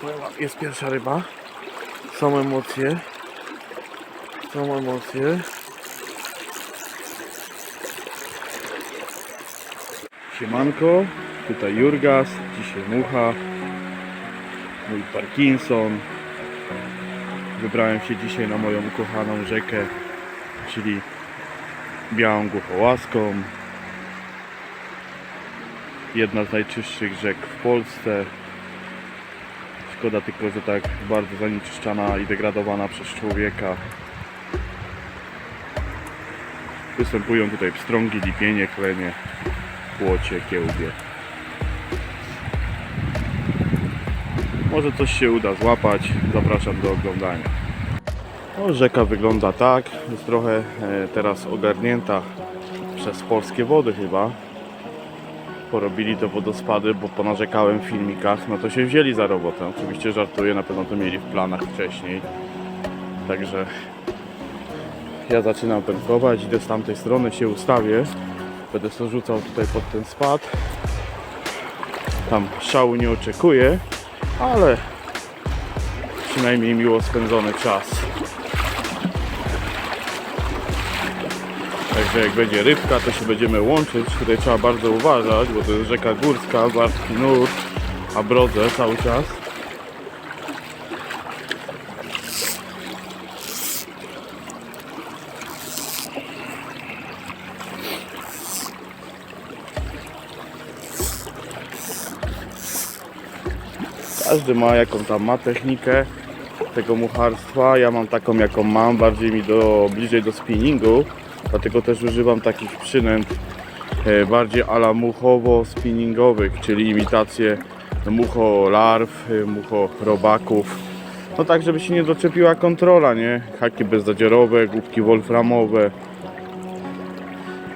Powiem wam, Jest pierwsza ryba. Są emocje. Są emocje. Siemanko, tutaj Jurgas, dzisiaj Mucha, mój Parkinson. Wybrałem się dzisiaj na moją ukochaną rzekę, czyli Białą Głuchołaską. Jedna z najczystszych rzek w Polsce. Szkoda tylko, że tak bardzo zanieczyszczana i degradowana przez człowieka. Występują tutaj pstrągi, lipienie, klenie, płocie, kiełbie. Może coś się uda złapać. Zapraszam do oglądania. No, rzeka wygląda tak. Jest trochę e, teraz ogarnięta przez polskie wody chyba. Porobili to wodospady, bo ponarzekałem w filmikach. No to się wzięli za robotę. Oczywiście żartuję, na pewno to mieli w planach wcześniej. Także ja zaczynam pętkować, idę z tamtej strony, się ustawię. Będę sobie rzucał tutaj pod ten spad. Tam szału nie oczekuję, ale przynajmniej miło spędzony czas. Także jak będzie rybka, to się będziemy łączyć. Tutaj trzeba bardzo uważać, bo to jest rzeka górska, warstki nurt, a brodze cały czas. Każdy ma jaką tam ma technikę tego mucharstwa. Ja mam taką jaką mam, bardziej mi do, bliżej do spinningu. Dlatego też używam takich przynęt e, bardziej ala muchowo-spinningowych, czyli imitację mucho larw, e, mucho robaków. No tak, żeby się nie doczepiła kontrola, nie? Haki bezzadziorowe, główki wolframowe.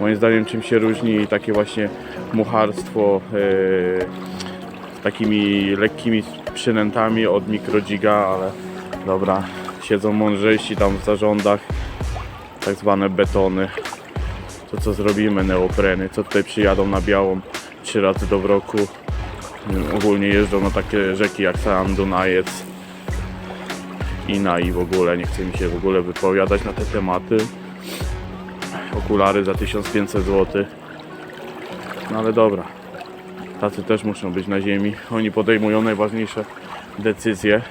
Moim zdaniem czym się różni takie właśnie mucharstwo e, takimi lekkimi przynętami od mikrodziga, ale dobra, siedzą mądrzejsi tam w zarządach, tak zwane betony. To co zrobimy, neopreny, co tutaj przyjadą na białą trzy razy do roku. Ogólnie jeżdżą na takie rzeki jak San Dunajec, Ina i w ogóle, nie chce mi się w ogóle wypowiadać na te tematy. Okulary za 1500 zł. No ale dobra, tacy też muszą być na ziemi. Oni podejmują najważniejsze decyzje.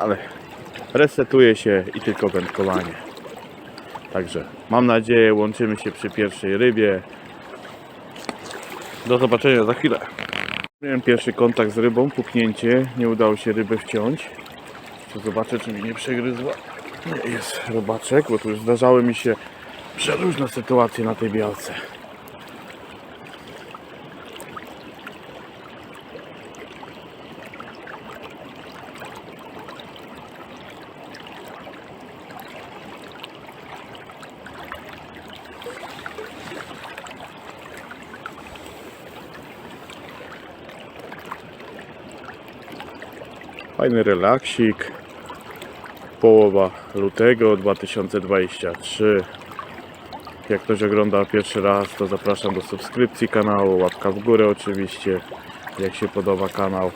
Ale resetuje się i tylko wędkowanie. Także mam nadzieję, łączymy się przy pierwszej rybie. Do zobaczenia za chwilę. Miałem pierwszy kontakt z rybą, puknięcie, nie udało się ryby wciąć. Zobaczę, czy mi nie przegryzła. Nie, jest robaczek, bo tu już zdarzały mi się przeróżne sytuacje na tej białce. Fajny relaksik. Połowa lutego 2023. Jak ktoś ogląda pierwszy raz, to zapraszam do subskrypcji kanału, łapka w górę oczywiście, jak się podoba kanał.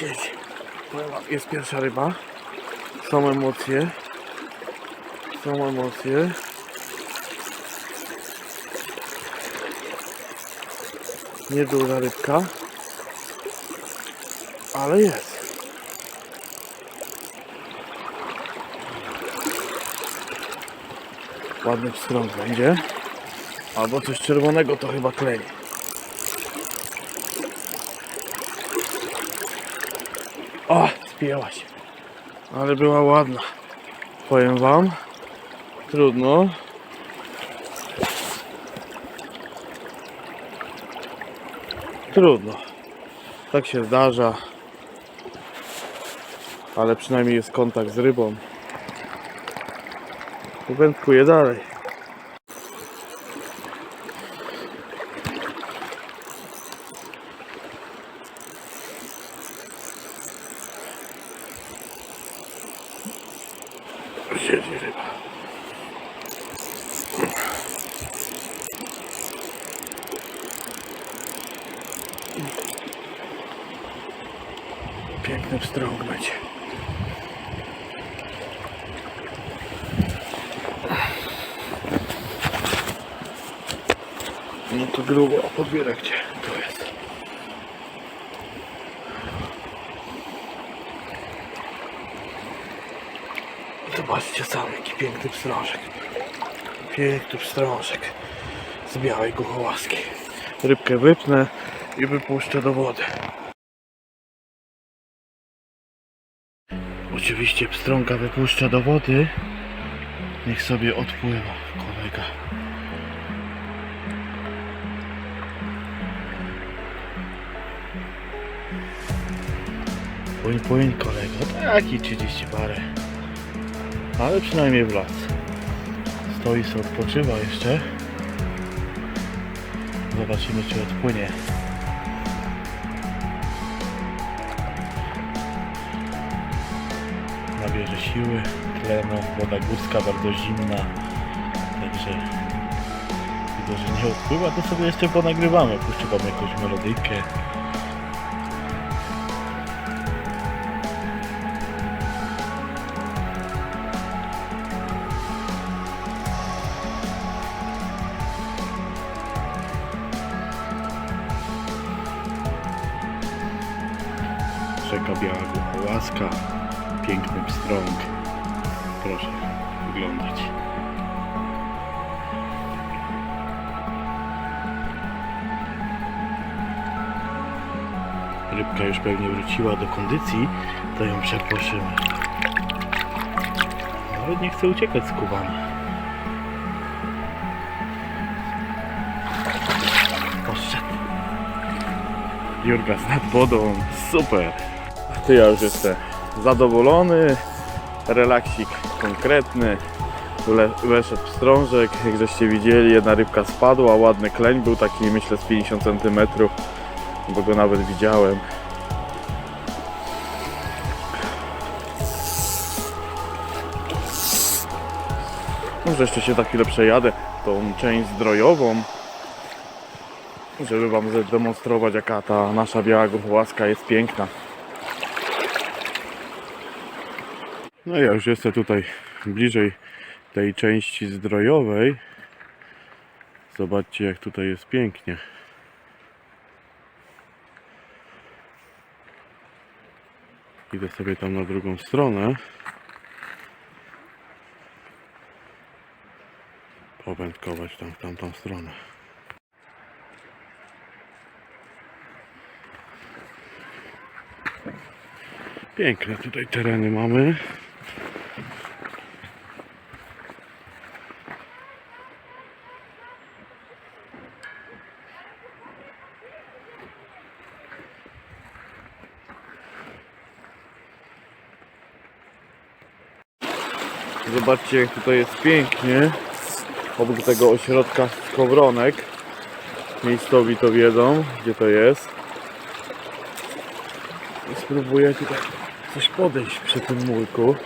Wam, Jest pierwsza ryba. Są emocje. Są emocje. Nieduża rybka. Ale jest. Ładny wstrąg będzie. Albo coś czerwonego to chyba klei. O, spięła się. Ale była ładna. Powiem wam. Trudno. Trudno. Tak się zdarza. Ale przynajmniej jest kontakt z rybą. Wędkuję dalej. Siedzi ryba. Piękny pstrąg będzie. No to grubo, podbierak gdzie? Tu jest. Zobaczcie sam jaki piękny pstrążek. Piękny pstrążek z białej kuchołaski. Rybkę wypnę i wypuszczę do wody. Oczywiście pstrąga wypuszczę do wody. Niech sobie odpływa kolega. Płyń, płyń kolego. Taki 30 parę. Ale przynajmniej w las. Stoi sobie, odpoczywa jeszcze. Zobaczymy czy odpłynie. Nabierze siły, tlenu, woda górska bardzo zimna. Także widzę, że nie odpływa, to sobie jeszcze ponagrywamy. Puszczę wam jakąś melodyjkę. Rzeka Biała Głuchołaska, piękny pstrąg. Proszę wyglądać. Rybka już pewnie wróciła do kondycji, to ją przepłoszymy. Nawet nie chce uciekać z kubana. Jurga z nad wodą, super. Ty ja już jestem zadowolony, relaksik konkretny. Le- Weszedł pstrążek, jak żeście widzieli, jedna rybka spadła, ładny kleń był taki myślę z 50 cm, bo go nawet widziałem. Może jeszcze się za chwilę przejadę tą część zdrojową, żeby Wam zademonstrować jaka ta nasza biała gruchołaska jest piękna. No ja już jestem tutaj bliżej tej części zdrojowej. Zobaczcie jak tutaj jest pięknie. Idę sobie tam na drugą stronę. Powędkować tam w tamtą stronę. Piękne tutaj tereny mamy. Zobaczcie jak tutaj jest pięknie. Obok tego ośrodka Skowronek. Miejscowi to wiedzą, gdzie to jest. I spróbuję tutaj coś podejść przy tym murku.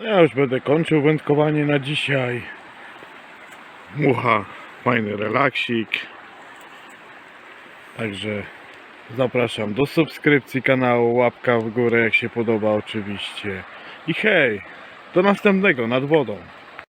Ja już będę kończył wędkowanie na dzisiaj. Mucha, fajny relaksik. Także zapraszam do subskrypcji kanału, łapka w górę jak się podoba oczywiście. I hej, do następnego nad wodą.